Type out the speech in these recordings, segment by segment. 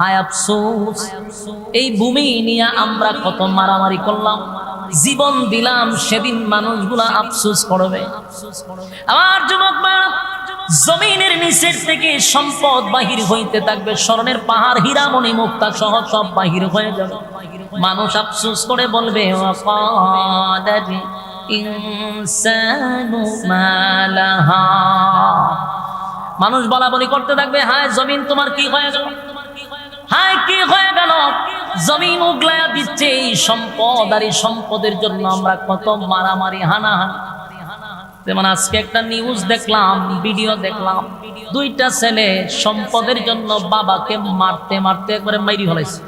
হায় আফসোস, এই ভূমি নিয়ে আমরা কত মারামারি করলাম। জীবন দিলাম সেদিন মানুষগুলা আফসোস করবে। আমার যুবক জমিনের নিচের থেকে সম্পদ বাহির হইতে থাকবে স্মরণের পাহাড়, হীরামণি, মুক্তা সহ সব বাহির হয়ে যাবে। মানুষ আফসোস করে বলবে মানুষ বলা বলি করতে থাকবে, হায়, জমিন তোমার কি হয়ে গেল? হায়, কি হয়ে গেল? জমিন উগলায়া দিচ্ছে এই সম্পদ আর এই সম্পদের জন্য আমরা কত মারামারি, হানাহানি। যেমন আজকে একটা নিউজ দেখলাম ভিডিও দেখলাম, দুইটা ছেলে সম্পদের জন্য বাবাকে মারতে মারতে একবারে মাইরি হলাইছে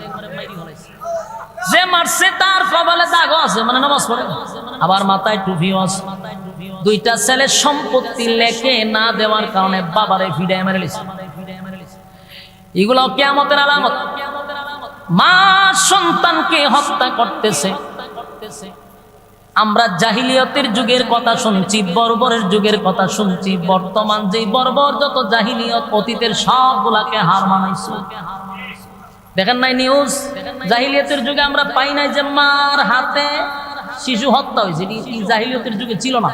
যে মারছে তার কপালে দাগও আছে মানে নামাজ পড়ে আবার মাথায় টুপিও আছে। দুইটা ছেলে সম্পত্তি লেখে না দেওয়ার কারণে বাবারে ভিড়ায় মেরে লিছে এগুলো কেমতের আলামত। মা সন্তানকে হত্যা করতেছে। আমরা জাহিলিয়তের যুগের কথা শুনছি, বর্বরের যুগের কথা শুনছি। বর্তমান যে বর্বর যত জাহিলিয়ত, অতীতের সবগুলাকে হার মানাইছে। দেখেন নাই নিউজ জাহিলিয়তের যুগে আমরা পাই নাই যে মার হাতে শিশু হত্যা হয়েছে। জাহিলিয়তের যুগে ছিল না।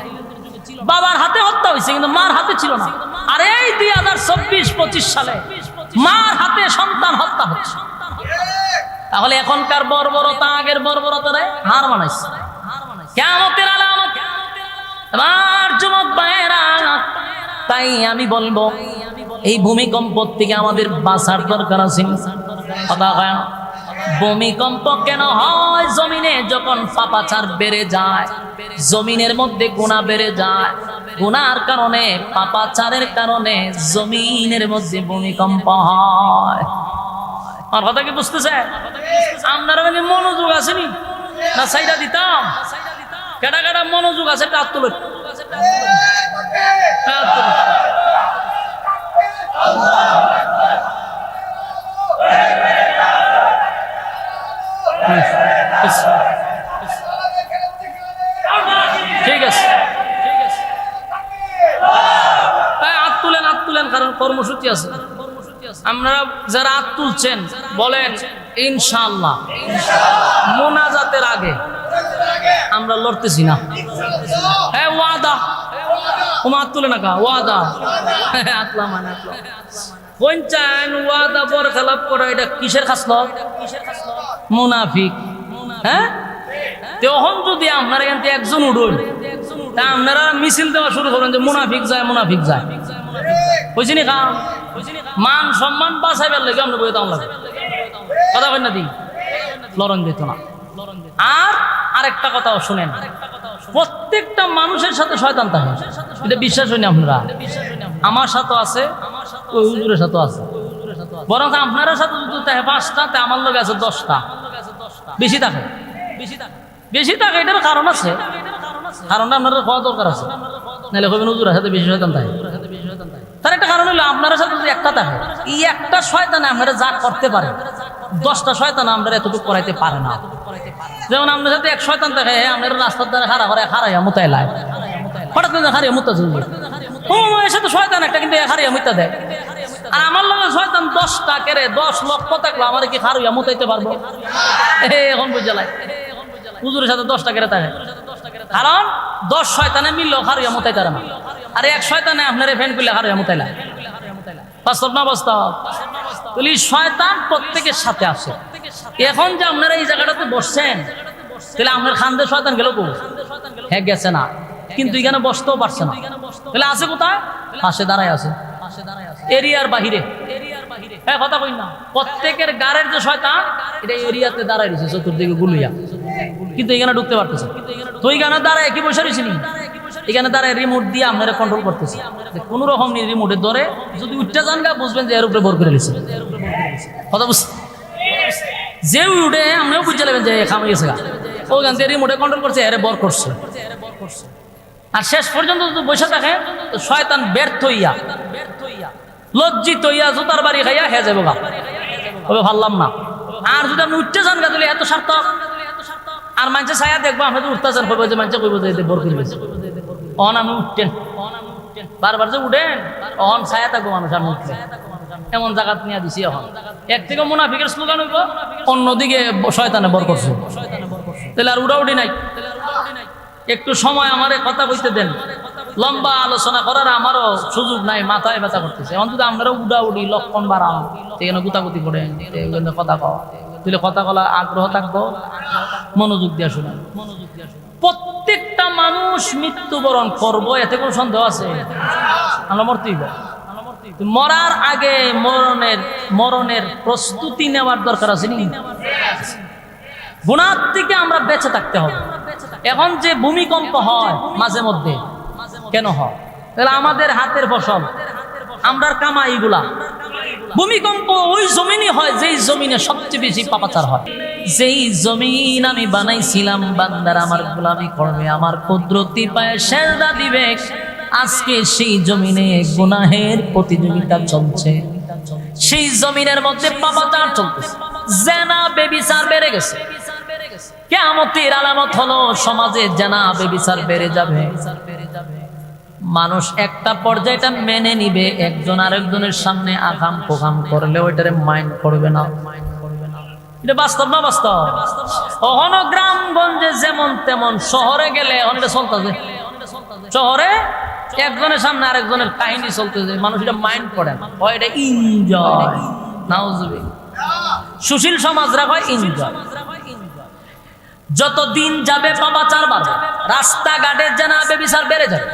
বাবার হাতে হত্যা হয়েছে, কিন্তু মার হাতে ছিল না। আর এই দুই হাজার চব্বিশ পঁচিশ সালে মার হাতে সন্তান হত্যা হচ্ছে। তাহলে এখনকার বর্বরতা আগের বর্বরতারে হার মানাইছে। ভাইয়েরা, তাই আমি বলব, এই ভূমিকম্প থেকে আমাদের বাঁচার দরকার আছে। কথা ভূমিকম্প কেন হয়? জমিনে যখন পাপাচার বেড়ে যায়, জমিনের মধ্যে গুণা বেড়ে যায় গুনার কারণে, পাপাচারের কারণে জমিনের মধ্যে ভূমিকম্প হয়। আমার কথা কি বুঝতেছে আপনারা মানে মনোযোগ আসেনি? না, সাইডা দিতাম। কেটা কেটা মনোযোগ আছে কাজ তুলে তুলে। তুলেন কারণ কর্মসূচি আছে। আপনারা যারা হাত তুলছেন, বলেন ইনশাল্লাহ মোনাজাতের আগে আমরা লড়তেছি না। হ্যাঁ ওয়াদা। ও তুলে না ওয়াদা। আতলা মানে আপনারা মিছিল দেওয়া শুরু করেন যে মুনাফিক যায় মুনাফিক যায়। বুঝছি নি খাম মান সম্মান বাঁচাইবার লাগে আমরা বইতে লাগে কথা কই না দি? লরণ দিত না। আর আরেকটা কথাও শুনেন। প্রত্যেকটা মানুষের সাথে শয়তান থাকে। এটা বিশ্বাস হয়নি আপনারা? আমার সাথে আছে, ওই হুজুরের সাথে আছে। বরং আপনার সাথে যদি পাঁচটা, তা আমার লোক আছে দশটা। বেশি থাকে। বেশি থাকে, এটার কারণ আছে। কারণটা আপনাদের খাওয়া দরকার আছে। নাহলে কবেন হুজুরের সাথে বেশি শয়তান থাকে। তার একটা কারণ হলো আপনার সাথে যদি একটা থাকে এই একটা শয়তানে আপনারা যা করতে পারে দশটা শয়তান আমরা এতটুকু করাইতে পারে না। যেমন আপনার সাথে এক শয়তান থাকে আপনার রাস্তার দ্বারা খারাপ করে খারাইয়া মুতাই লাই হঠাৎ মুতা চলবে কিন্তু আর আমার শয়তান দশটা দশ আমার কি সাথে দশটা কারণ দশ শয়তানে মিললেও হারিয়া মুতাইতে না। আর এক শয়তানে আপনার ফ্যান করলে খারুইয়া মুতাইলা। শয়তান প্রত্যেকের সাথে এখন যে আপনারা এই জায়গাটাতে বসছেন আপনার শয়তান গেল হ্যাঁ কিন্তু এখানে আছে কোথায়? পাশে দাঁড়ায় আছে। এরিয়ার বাহিরে। হ্যাঁ কথা না। প্রত্যেকের গাড়ের যে শয়তান, এটা এরিয়াতে দাঁড়ায় রয়েছে, চতুর্দিকে গুলুইয়া। কিন্তু এখানে ঢুকতে পারতেছে তো এখানে দাঁড়ায় কি বসে রয়েছিনি এখানে দাঁড়ায় রিমোট দিয়ে আপনারা কন্ট্রোল করতেছে যে কোনো রকম রিমোটে ধরে যদি উঠতে যান গা, বুঝবেন যে এর উপরে ভর করে নিছে কথা বুঝ যে উঠে, আপনিও বুঝতে লাগবেন যে খামে গেছে গা। ওখান থেকে রিমোটে কন্ট্রোল করছে, এরে বর করছে। আর শেষ পর্যন্ত যদি বসে থাকে শয়তান ব্যর্থ হইয়া, লজ্জিত হইয়া জুতার বাড়ি খাইয়া হে যাব গা। ওকে ভাবলাম না। আর যদি আপনি উঠতে যান গা, তাহলে এত সার্থক। আর মানুষের ছায়া দেখব, আপনি তো উঠতে চান কইব যে মানুষে কইব যে বর করবে অন আমি উঠতেন। বারবার যে উঠেন, অন ছায়া থাকব মানুষ আমি উঠলে এমন জায়গাত নিয়ে দিছি এখন। এক থেকে মুনাফিকের স্লোগান হইব, অন্যদিকে শয়তানে বর করছে। তাহলে আর উড়াউড়ি নাই। একটু সময় আমারে কথা কইতে দেন। লম্বা আলোচনা করার আমারও সুযোগ নাই, মাথায় ব্যথা করতেছে। এখন যদি আমরা উড়া উড়ি লক্ষণ বাড়াম এখানে গুতাগুতি করে কথা কওয়া তুলে কথা বলা আগ্রহ থাকব, মনোযোগ দিয়ে শুনে মনোযোগ দিয়ে প্রত্যেকটা মানুষ মৃত্যুবরণ করব, এতে কোনো সন্দেহ আছে? মরার আগে মরণের মরণের প্রস্তুতি নেওয়ার দরকার আছে গুণার থেকে আমরা বেঁচে থাকতে হবে। এখন যে ভূমিকম্প হয় মাঝে মধ্যে, কেন হয়? তাহলে আমাদের হাতের ফসল, আমরার কামাইগুলা ভূমিকম্প ওই জমিনই হয়, যেই জমিনে সবচেয়ে বেশি পাপাচার হয়। যেই জমিন আমি বানাইছিলাম, বান্দার আমার গোলামি করবে, আমার কুদরতি পায়ে সেরদা দিবে। আজকে সেই জমিনে গুনাহের প্রতিযোগিতা চলছে। সেই জমিনের মধ্যে পাপাচার চলতেছে। জেনা, বেবিচার বেড়ে গেছে। কেমতের আলামত হলো, সমাজে জেনা, বেবিচার বেড়ে যাবে। মানুষ একটা পর্যায়টা মেনে নিবে, একজন আরেকজনের সামনে আগাম প্রোগাম করলে ওইটারে মাইন্ড করবে না। বাস্তব যেমন তেমন শহরে গেলে একজনের কাহিনী চলতেছে, মানুষ এটা মাইন্ড করে না। এটা সুশীল সমাজরা হয় এনজয় যত দিন যাবে পাপাচার বাড়বে রাস্তাঘাটে জানা বেবিচার বেড়ে যাবে।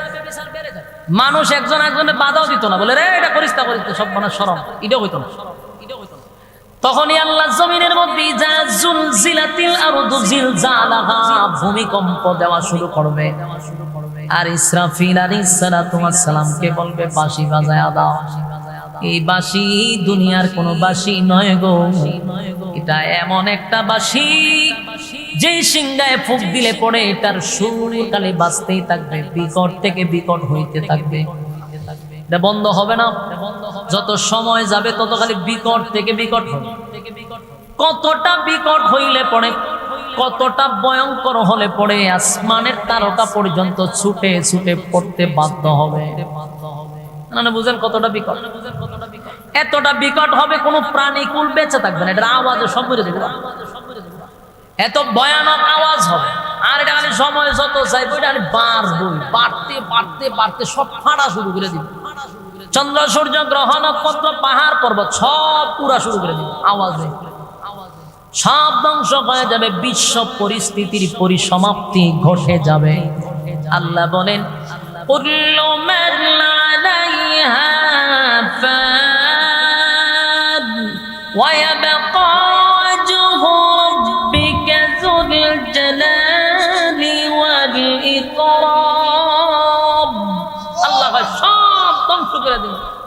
মানুষ একজন একজনের বাধাও দিত না। বলে, রে, এটা করিস করিস সব মানে সরম। এটা হইতো না। তখনই আল্লাহ জমিনের মধ্যে ভূমিকম্প দেওয়া শুরু করবে। আর ইসরাফিল আলাইহিস সালাতু ওয়াস সালামকে বলবে বাজায় দাও। এই দুনিয়ার কোনো বাঁশি নয় গো। এটা এমন একটা বাঁশি যেই সিংহায় ফুক দিলে পড়ে এটার সুর কালে বাঁচতেই থাকবে, বিকট থেকে বিকট হইতে থাকবে। বন্ধ হবে না। যত সময় যাবে, তত খালি বিকট থেকে বিকট হবে। কতটা বিকট হইলে পড়ে, কতটা ভয়ঙ্কর হলে পড়ে, আসমানের তারকা পর্যন্ত ছুটে ছুটে পড়তে বাধ্য হবে। বুঝেন কতটা বিকট। এতটা বিকট হবে, কোনো প্রাণী কুল বেঁচে থাকবে না। এটার আওয়াজে সব দেবে এত ভয়ানক আওয়াজ হবে। আর এটা খালি সময় যত চাইব, এটা খালি বাড়বই বাড়তে বাড়তে বাড়তে সব ফাটা শুরু করে দিবে। চন্দ্র, সূর্য, গ্রহ, নক্ষত্র, পাহাড়, পর্বত সব পুরা শুরু করে দিবে। আওয়াজে সব ধ্বংস হয়ে যাবে। বিশ্ব পরিস্থিতির পরিসমাপ্তি ঘটে যাবে। আল্লাহ বলেন, কুল্লু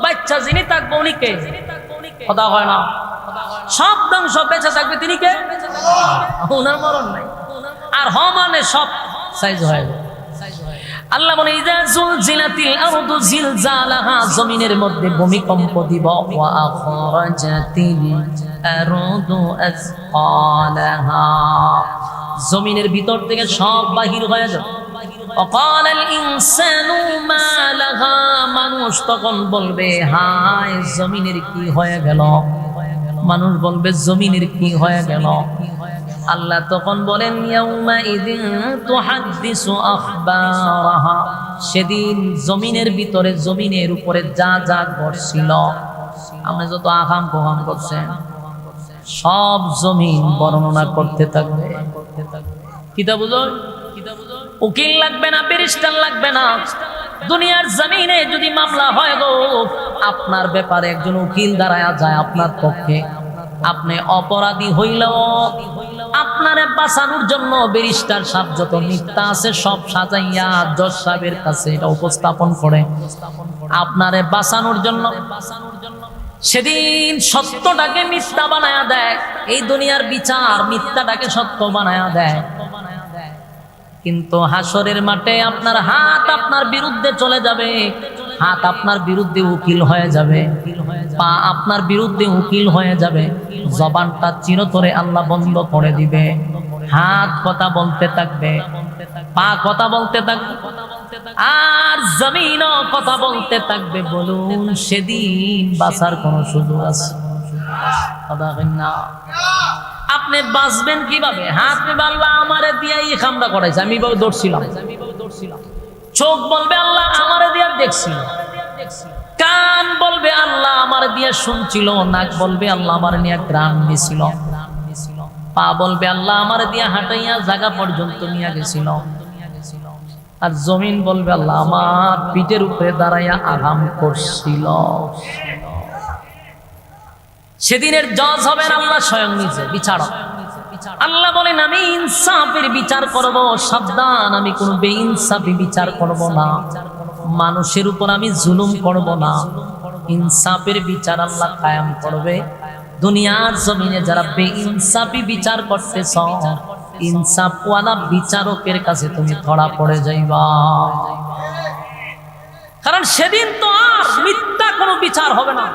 বাচ্চা যিনি থাকব উনি কে? কথা হয় না। সব ধ্বংস বেঁচে থাকবে তিনি কে? ওনার মরণ নাই। আর হ মানে সব সাইজ হয়ে যাবে। আল্লাহ জমিনের মধ্যে ভূমিকম্প দিব। জমিনের ভিতর থেকে সব বাহির হয়ে যাবে মানুষ তখন বলবে, হায়, জমিনের কি হয়ে গেল? মানুষ বলবে, জমিনের কি হয়ে গেল? আল্লাহ তখন বলেন সেদিন জমিনের ভিতরে জমিনের উপরে যা যা ঘটছিল আমরা যত আহাম কোহাম করছেন, সব জমিন বর্ণনা করতে থাকবে। কিতা বুঝো? উকিল লাগবে না, ব্যারিস্টার লাগবে না। দুনিয়ার জমিনে যদি মামলা হয় গো, আপনার ব্যাপারে একজন উকিল দাঁড়ায় যায় আপনার পক্ষে। আপনি অপরাধী হইলেও, আপনারে বাঁচানোর জন্য ব্যারিস্টার সাহেব যত মিথ্যা আছে সব সাজাইয়া জজ সাহেবের কাছে এটা উপস্থাপন করে। আপনারে বাঁচানোর জন্য সেদিন সত্যটাকে মিথ্যা বানায়া দেয়। এই দুনিয়ার বিচার মিথ্যাটাকে সত্য বানায়া দেয়। কিন্তু হাসরের মাঠে আপনার হাত আপনার বিরুদ্ধে চলে যাবে। হাত আপনার বিরুদ্ধে উকিল হয়ে যাবে। পা আপনার বিরুদ্ধে উকিল হয়ে যাবে। জবানটা চিরতরে আল্লাহ বন্ধ করে দিবে। হাত কথা বলতে থাকবে। পা কথা বলতে থাকবে। আর জমিনও কথা বলতে থাকবে বলুন, সেদিন বাঁচার কোনো সুযোগ আছে? আপনি বাঁচবেন কীভাবে? হাত আল্লাহ আমারে দিয়াই খামরা করাইছে, আমি বাবু দৌড়ছিলাম। চোখ বলবে, আল্লাহ আমারে দিয়া দেখছিল কান বলবে, আল্লাহ আমার দিয়া শুনছিল। নাক বলবে, আল্লাহ আমার নিয়ে গ্রাম নিছিল। পা বলবে, আল্লাহ আমার দিয়া হাঁটাইয়া জায়গা পর্যন্ত নিয়ে গেছিল। আর জমিন বলবে, আল্লাহ আমার পিঠের উপরে দাঁড়াইয়া আরাম করছিল। সেদিনের জজ হবেন আল্লাহ স্বয়ং নিজে, বিচারক। আল্লাহ বলেন, আমি ইনসাফের বিচার করব, সাবধান, আমি কোনো বেইনসাফি বিচার করব না। মানুষের উপর আমি জুলুম করব না। ইনসাফের বিচার আল্লাহ কায়াম করবে। দুনিয়ার জমিনে যারা বেইনসাফি বিচার করতেছ, ইনসাফওয়ালা বিচারকের কাছে তুমি ধরা পড়ে যাইবা। কারণ সেদিন তো আর মিথ্যা কোনো বিচার হবে না।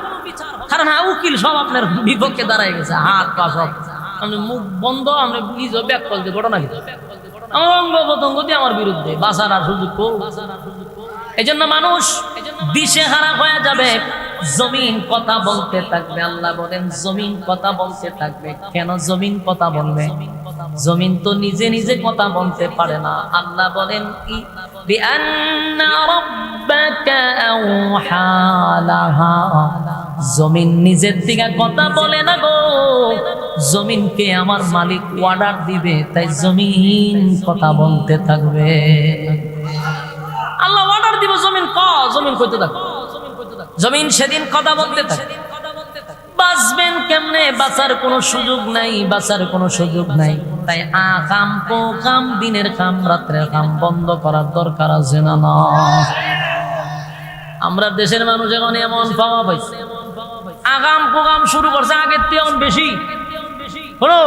কারণ হ্যাঁ উকিল সব আপনার বিপক্ষে দাঁড়ায় গেছে। হাত পা সব। আপনি মুখ বন্ধ, আপনি নিজ ব্যাক করতে ঘটনা কি আমার অঙ্গ প্রত্যঙ্গ দিয়ে আমার বিরুদ্ধে বাসার আর সুযোগ এই জন্য মানুষ দিশে হারা হয়ে যাবে। জমিন কথা বলতে থাকবে, আল্লাহ বলেন, জমিন কথা বলতে থাকবে। কেন জমিন কথা বলবে? জমিন তো নিজে নিজে কথা বলতে পারে না। আল্লাহ বলেন কি জমিন নিজের দিকে কথা বলে না গো। জমিনকে আমার মালিক অর্ডার দিবে, তাই জমিন কথা বলতে থাকবে। আল্লাহ অর্ডার দিব, জমিন ক? জমিন কইতে থাক। জমিন সেদিন কথা বলতে থাকে। বাঁচবেন কেমনে? বাঁচার কোনো সুযোগ নাই, বাঁচার কোনো সুযোগ নাই। তাই আ কাম পো কাম, দিনের কাম, রাত্রের কাম বন্ধ করার দরকার আছে না না? আমরা দেশের মানুষ এখন এমন পাওয়া পাইছে। আগাম প্রোগ্রাম শুরু করছে, আগের এখন বেশি। হলো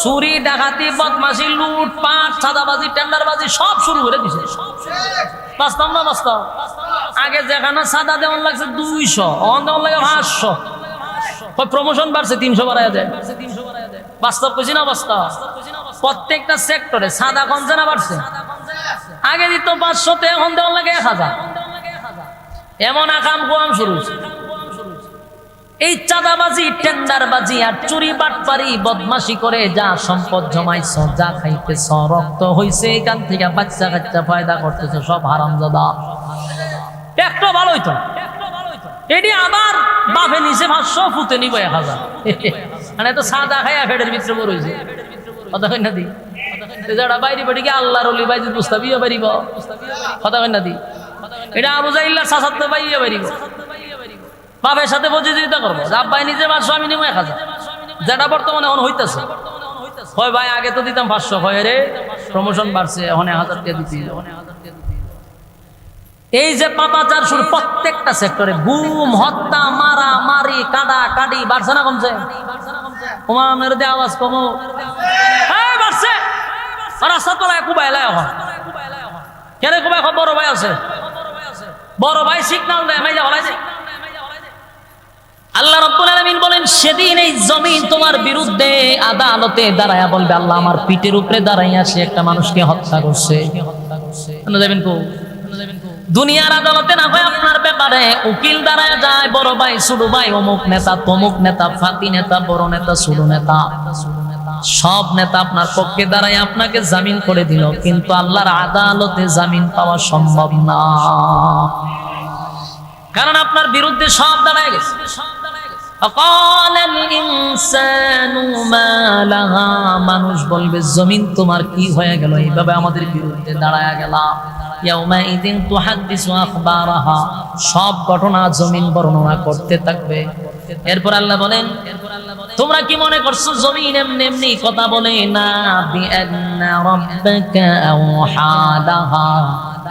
চুরি, ডাকাতি বদমাসি লুট পাট সাদাবাজি টেন্ডারবাজি সব শুরু করে দিছে। বাস্তব না বাস্তব আগে যেখানে সাদা দেওয়ান লাগছে দুইশো অন দেওয়ান লাগে পাঁচশো। প্রমোশন বাড়ছে, তিনশো বাড়ায় যায় বাস্তব কইছি না বাস্তব? প্রত্যেকটা সেক্টরে সাদা কমছে না বাড়ছে? আগে দিত পাঁচশোতে, এখন দেওয়ান লাগে এক হাজার। এমন আকাম কোয়াম শুরু এই চাঁদাবাজি, টেন্ডারবাজি আর চুরি বাটপারি, বদমাশি করে যা সম্পদ জমাইছ, যা খাইতেছ, রক্ত হইছে, এখান থেকে বাচ্চা কাচ্চা ফায়দা করতেছ, সব হারাম দাদা একটা ভালো হইতো এটি আবার বাফে নিচে পাঁচশো ফুতে নিব এক হাজার। মানে তো সাদা খাইয়া ফেডের ভিতরে বড় হয়েছে কথা কই না দি? যারা বাইরে বাড়ি গিয়ে আল্লাহর অলি বাইরে বুঝতাবিও পারিব। কথা কই না দি? এটা আবু জাইল্লার সাসাতে পাইয়া পারিব। বাপের সাথে প্রতিযোগিতা করব। নিজে পাঁচশো আমি নিবো এক হাজার। যেটা বর্তমানে এখন হইতেছে। হয় ভাই, আগে তো দিতাম পাঁচশো হয় রে? প্রমোশন বাড়ছে, এখন এক হাজার টাকা দিতে এই যে পাপাচার শুরু প্রত্যেকটা সেক্টরে গুম হত্যা, মারা, মারি কাটা কাটি বাড়ছে না কমছে? তোমার মেরে দিয়ে আওয়াজ কমো। বাড়ছে। ভাই আল্লাহ সেদিন এই জমিন তোমার বিরুদ্ধে আদালতে আমার পিঠের উপরে দাঁড়াইয়া সে একটা মানুষকে হত্যা করছে। কেন যাবেন কো? দুনিয়ার আদালতে না হয় আপনার ব্যাপারে উকিল দাঁড়ায় যায়, বড় ভাই, ছোট ভাই, অমুক নেতা, তমুক নেতা, ফাঁকি নেতা, বড় নেতা, ছোট নেতা। সব নেতা আপনার পক্ষে দাঁড়ায়, আপনাকে জামিন করে দিল, কিন্তু আল্লাহর আদালতে জামিন পাওয়া সম্ভব না। কারণ আপনার বিরুদ্ধে সব দাঁড়ায় গেছে। মানুষ বলবে, জমিন তোমার কি হয়ে গেল? এইভাবে আমাদের বিরুদ্ধে দাঁড়ায় গেলাম। ইয়াউমাইদিন তুহাদ্দিসু আখবারাহা সব ঘটনা জমিন বর্ণনা করতে থাকবে এরপর আল্লাহ বলেন, তোমরা কি মনে করছ জমিন এমনি এমনি কথা বলে না বিআন্না রাব্বাকা আওহালাহা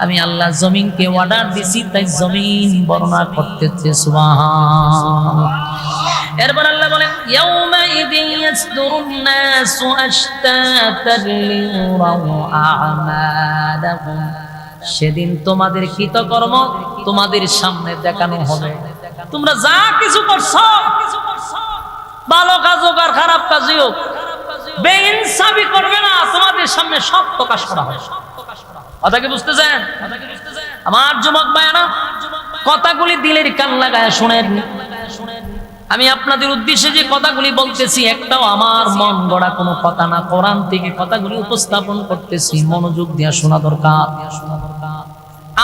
আমি আল্লাহ জমিনকে অর্ডার দিছি তাই জমিন বর্ণনা করতেছে, সুবহান। এরপর আল্লাহ বলেন ইয়াউমাইদিন ইয়াসদুরুন নাসু আশতাতান লিরাউ আ'মালাহুম সেদিন তোমাদের কৃতকর্ম তোমাদের সামনে দেখানো হবে। তোমরা যা কিছু করছ, ভালো কাজ হোক আর খারাপ কাজই হোক করবে না, তোমাদের সামনে সব প্রকাশ করা হয় বুঝতেছেন? আমার যুবক ভাইয়ারা, কথাগুলি দিলের কান লাগায় শোনেন। আমি আপনাদের উদ্দেশ্যে যে কথাগুলি বলতেছি, একটাও আমার মন গড়া কোনো কথা না। কোরআন থেকে কথাগুলি উপস্থাপন করতেছি, মনোযোগ দিয়া শোনা দরকার।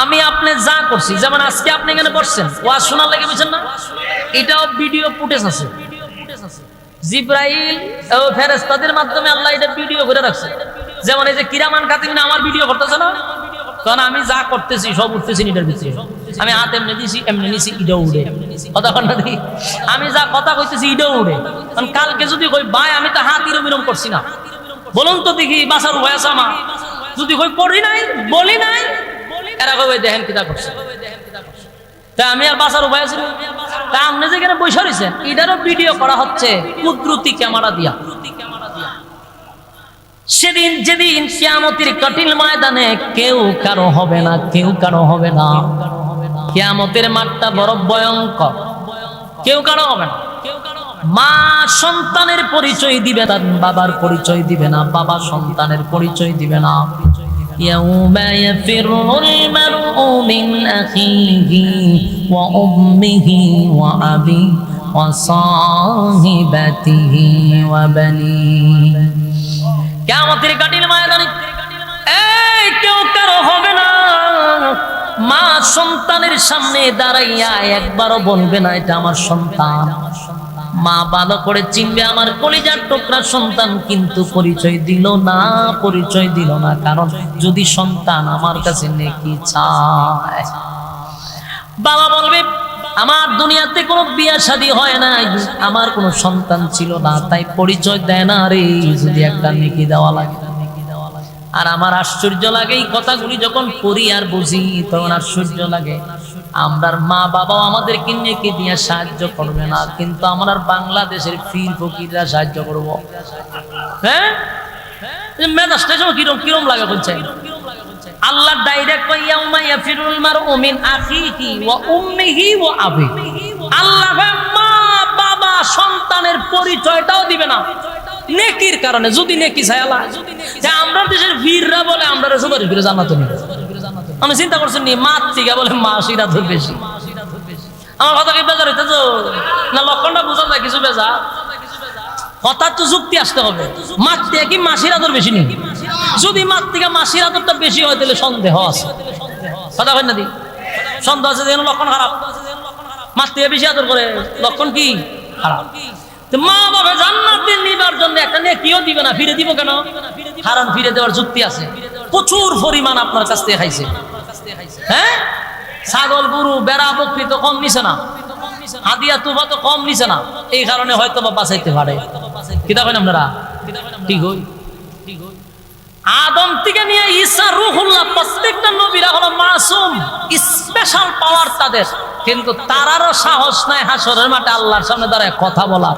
আমি আপনি যা করছি, যেমন আজকে আপনি এখানে বসছেন, ওয়াজ শোনার লেগে বুঝছেন না? এটাও ভিডিও ফুটেজ আছে। জিব্রাইল ও ফেরেশতাদের মাধ্যমে আল্লাহ এটা ভিডিও করে রাখছে। যেমন এই যে কিরামান কাতিমিন আমার ভিডিও করতেছে না? কারণ আমি যা করতেছি, সব উঠতেছি এটার ভিতরে। আমি হাত এমনি দিছি, এমনি নিছি ইডো উড়ে। কথা না দেখি? আমি যা কথা কইতেছি ইডো উড়ে। কারণ কালকে যদি কই, ভাই, আমি তো হাত ইরম ইরম করছি না। বলুন তো দেখি, বাসার আছে আমার। যদি কই করি নাই, বলি নাই, এরা কই দেখেন কিতা করছে। তা আমি আর বাসার উপায় আছে তা আপনি যেখানে বসে রয়েছেন এটারও ভিডিও করা হচ্ছে কুদরতি ক্যামেরা দিয়া। সেদিন যেদিন কিয়ামতের কঠিন ময়দানে কেউ কারও হবে না, কেউ কারও হবে না। কিয়ামতের মাঠটা বড় ভয়ঙ্কর কেউ কারো হবে না মা সন্তানের পরিচয় দিবে না বাবার পরিচয় দিবে না বাবা সন্তানের পরিচয় দিবে না يوم يفر المرء من أخيه وأمه وأبيه وصاحبته وبنيه কেমতের কাটিল ময়দানে এই কেউ কারো হবে না মা সন্তানের সামনে দাঁড়াইয়া একবারও বলবে না, এটা আমার সন্তান। মা ভালো করে চিনবে, আমার কলিজার টুকরা সন্তান কিন্তু পরিচয় দিল না, পরিচয় দিল না। কারণ যদি সন্তান আমার কাছে নেকি চায়। বাবা বলবে, আমার দুনিয়াতে কোনো বিয়া শাদী হয় না আমার কোনো সন্তান ছিল না, তাই পরিচয় দেয় না রে, যদি একটা নেকি দেওয়া লাগে। আর আমার আশ্চর্য লাগে এই কথাগুলি যখন পড়ি আর বুঝি, তখন আশ্চর্য লাগে। আমরার মা বাবাও আমাদেরকে নেকি দিয়ে সাহায্য করবে না, কিন্তু আমার বাংলাদেশের ফির ফকিররা সাহায্য করব। হ্যাঁ? কিরম কিরম আল্লাহ ডাইরেক্ট আল্লাহ মা বাবা সন্তানের পরিচয়টাও দিবে না। নেকির কারণে, যদি নেকি যে আমরা দেশের বীররা বলে আমরা সুপারিশ করে জান্নাত নিবে। আমি চিন্তা করছেন নি মা থেকে বলে মা সিরা ধর বেশি। আমার কথা কি বেজার হইতে না, লক্ষণটা বোঝা যায় কিছু বেজা। কথা তো যুক্তি আসতে হবে। মার থেকে কি মাসির আদর বেশি নেই যদি মার থেকে মাসির আদরটা বেশি হয়, তাহলে সন্দেহ আছে। কথা হয় না দি? সন্দেহ আছে যেন লক্ষণ খারাপ। মার থেকে বেশি আদর করে, লক্ষণ কি? খারাপ। মা বাবা জান্নাতে নিবার জন্য একটা নেকিও দিবে না, ফিরে দিব কেন? হারান ফিরে দেওয়ার যুক্তি আছে। প্রচুর পরিমাণ আপনার কাছ থেকে খাইছে। হ্যাঁ? ছাগল, গরু, বেড়া বকরি তো কম নিছে না। হাদিয়া, তুবা তো কম নিছে না। এই কারণে হয়তো বা বাঁচাইতে পারে। কিতা করেন আপনারা? ঠিক হই আদম থেকে নিয়ে ঈসা রুহুল্লাহ প্রত্যেকটা নবীরা হলো মাসুম স্পেশাল পাওয়ার তাদের। কিন্তু তারারও সাহস নাই হাসরের মাঠে আল্লাহর সামনে দাঁড়ায় কথা বলার।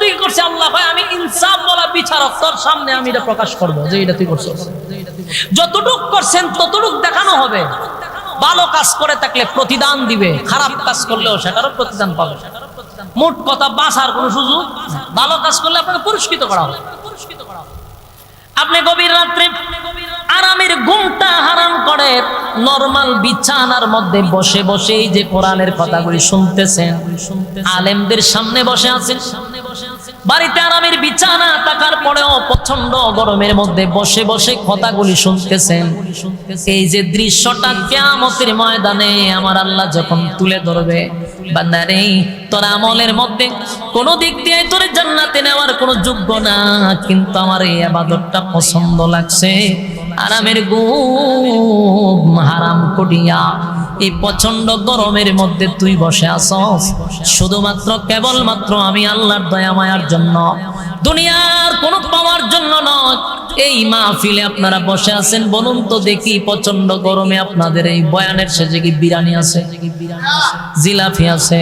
বন্দি করছি আল্লাহ ভাই, আমি ইনসাফ বলা বিচারক তোর সামনে আমি এটা প্রকাশ করব, যে এটা তুই করছ যতটুক করছেন ততটুক দেখানো হবে। ভালো কাজ করে থাকলে প্রতিদান দিবে, খারাপ কাজ করলেও সেটারও প্রতিদান পাবে। মোট কথা বাঁচার কোনো সুযোগ ভালো কাজ করলে আপনাকে পুরস্কৃত করা হবে। আপনি গভীর রাত্রে আরামের ঘুমটা হারাম করে নরমাল বিছানার মধ্যে বসে বসে এই যে কোরআনের কথাগুলি শুনতেছেন, আলেমদের সামনে বসে আছেন। বাড়িতে আরামের বিছানা থাকার পরেও প্রচণ্ড গরমের মধ্যে বসে বসে কথাগুলি শুনতেছেন। এই যে দৃশ্যটা কেয়ামতের ময়দানে আমার আল্লাহ যখন তুলে ধরবে তোর আমলের মধ্যে কোন দিক দিয়ে নেওয়ার কোনো যোগ্য না, কিন্তু আমার এই আবাদতটা পছন্দ লাগছে। আরামের গুম, হারাম করিয়া এই প্রচণ্ড গরমের মধ্যে তুই বসে আসস শুধুমাত্র কেবলমাত্র আমি আল্লাহর দয়া, মায়ার জন্য। দুনিয়ার কোনো পাওয়ার জন্য নয়। এই মাহফিলে আপনারা বসে আছেন বলুন তো দেখি প্রচণ্ড গরমে আপনাদের এই বয়ানের শেষে কি বিরিয়ানি আছে? জিলাফি আছে?